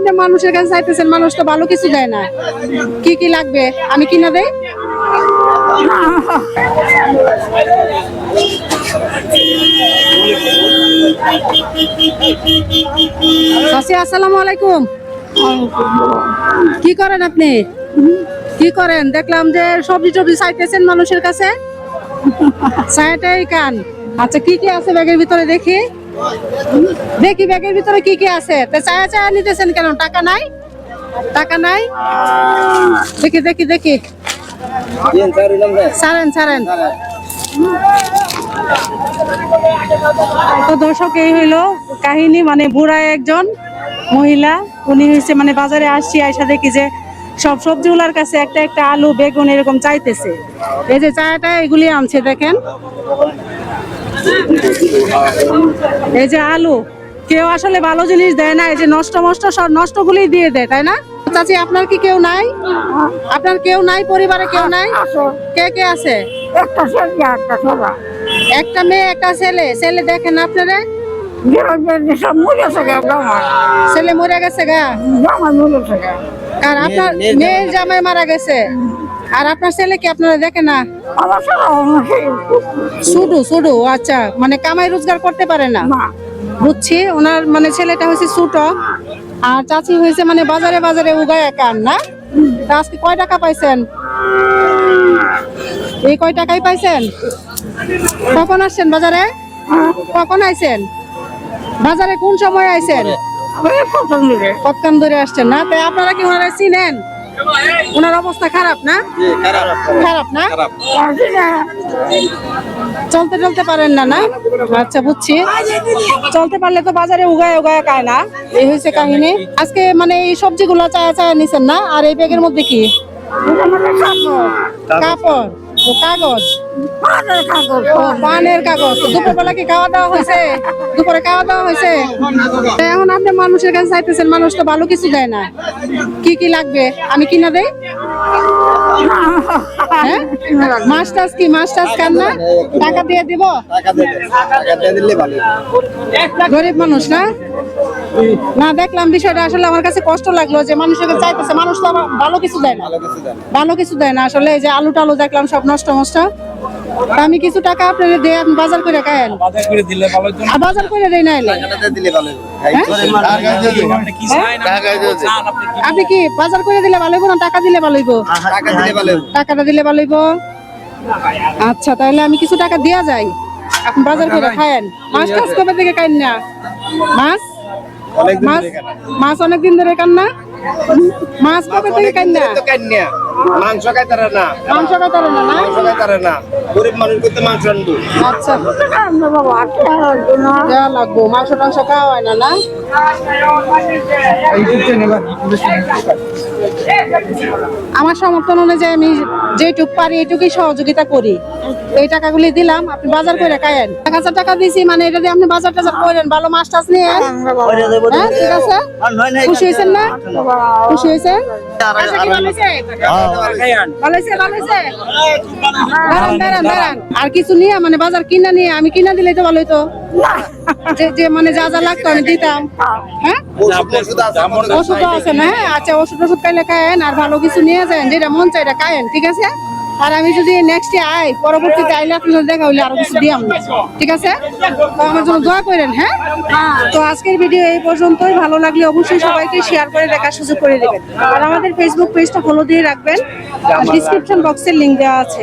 আপনি মানুষের কাছে চাইতেছেন, মানুষ তো ভালো কিছু দেয় না। কি কি লাগবে? আমি কিনা দেই? চাচি, আসসালামু আলাইকুম। কি করেন আপনি? কি করেন? দেখলাম যে সবজি টবজি চাইতেছেন মানুষের কাছে। চায়াটাই কান আচ্ছা কি কি আছে ব্যাগের ভিতরে দেখি? দেখি ব্যাগের ভিতরে কি কি আছে। তা চায়া চায়া নিতেছেন কেন? টাকা নাই? টাকা নাই? দেখি দেখি দেখি। ছাড়েন ছাড়েন। তো দর্শক, এই হইল কাহিনী মানে বুড়া একজন মহিলা। উনি হয়েছে মানে বাজারে আসছি, আইসা দেখি যে সব সবজিগুলার কাছে একটা একটা আলু, বেগুন এরকম চাইতেছে। এই যে চায়াটা এগুলি আনছে, দেখেন। এই যে আলু কেউ আসলে ভালো জিনিস দেয় না এই যে নষ্ট মষ্ট সব নষ্টগুলি দিয়ে দেয় তাই না? চাচি আপনার কি কেউ নাই? আপনার কেউ নাই? পরিবারে কেউ নাই? কে কে আছে? একটা ছেলে একটা ছোলা একটা মেয়ে একটা ছেলে। ছেলে দেখেন আপনারা? ছেলে মরে গেছে গা? আর আপনার মেয়ের জামাই মারা গেছে? আর আপনার ছেলে কি আপনারা দেখে না? শুধু শুধু আচ্ছা মানে কামাই রোজগার করতে পারে না? বুঝছি ওনার মানে ছেলেটা হয়েছে ছোট আর চাচি হয়েছে মানে বাজারে বাজারে উগায় কান না? আজকে কয় টাকা পাইছেন? এই কয় টাকাই পাইছেন? কখন আসছেন বাজারে? কখন আইছেন? বাজারে কোন সময় আইছেন? কতক্ষণ ধরে আসছেন না? তাই আপনারা কি ওনারা চিনেন? ওনার অবস্থা খারাপ না? খারাপ। না? চলতে চলতে পারেন না না? আচ্ছা বুঝছি। চলতে পারলে তো বাজারে উগায় উগায় খায় না। এই হয়েছে কাহিনী। আজকে মানে এই সবজিগুলো চায়া চায়া নিছেন না? আর এই ব্যাগের মধ্যে কি? কাপড়। কাগজ। পানের কাগজ। দুপুরবেলা কি খাওয়া দাওয়া হয়েছে? দুপুরে খাওয়া দাওয়া হয়েছে? এখন আপনি মানুষের কাছে চাইতেছেন মানুষ তো ভালো কিছু দেয় না। কি কি লাগবে? আমি কিনা দেই? হ্যাঁ? কি? না? টাকা দিয়ে দিব? গরিব মানুষ না? না দেখলাম বিষয়টা আসলে আমার কাছে কষ্ট লাগল যে মানুষের কাছে চাইতেছে মানুষ তো ভালো কিছু দেয় না। ভালো কিছু দেয় না। আসলে এই যে আলু টালু দেখলাম সব নষ্ট তা আমি কিছু টাকা আপনাদের দিয়ে আপনি বাজার করে খায়েন বাজার করে দিলে ভালো হতো বাজার করে দেয় না এলে। কি চান আপনি কি বাজার করে দিলে ভালো হইব না টাকা দিলে ভালো হইব? টাকাটা দিলে ভালো হইব? আচ্ছা তাহলে আমি কিছু টাকা দিয়া যাই। আপনি বাজার করে খায়েন মাছ টাছ কবে থেকে খাইন না। মাছ? মাছ? মাছ অনেকদিন ধরে খান না? মাছ কবে থেকে খাইন না। মাংস খাইতারে না। মাংস খাইতারে না না? মাংস খাইতারে না। গরিব মানুষ করতে মাংস আনব। আচ্ছা। বাবা লাগবো মাংস টাংস খাওয়া হয় না না? আমার সমর্থন অনুযায়ী আমি যেটুক পারি এইটুকুই সহযোগিতা করি। এই টাকাগুলি দিলাম আপনি বাজার করে খায়েন এক হাজার টাকা দিছি মানে এটা দিয়ে আপনি বাজার টাজার করেন ভালো মাছ টাছ নিয়ে হ্যাঁ ঠিক আছে? খুশি হয়েছেন না? খুশি হয়েছেন? আর কিছু নিয়ে মানে বাজার কিনা নিয়ে আমি কিনা দিলে তো ভালো হইতো যে যে মানে যা যা লাগতো আমি দিতাম। হ্যাঁ? ওষুধ ওষুধ আছে ওষুধ আছে না হ্যাঁ? আচ্ছা ওষুধ ওষুধ খাইলে খায়েন আর ভালো কিছু নিয়ে যান যেটা মন চাই এটা খায়েন ঠিক আছে? আর আমি যদি নেক্সট আই পরবর্তীতে আইলে আপনার দেখা হইলে আরও কিছু দিয়ে ঠিক আছে? আমার জন্য দোয়া করেন হ্যাঁ? তো আজকের ভিডিও এই পর্যন্তই। ভালো লাগলে অবশ্যই সবাইকে শেয়ার করে দেখার সুযোগ করে দেবেন। আর আমাদের ফেসবুক পেজটা ফলো দিয়ে রাখবেন। ডিসক্রিপশন বক্সের লিঙ্ক দেওয়া আছে।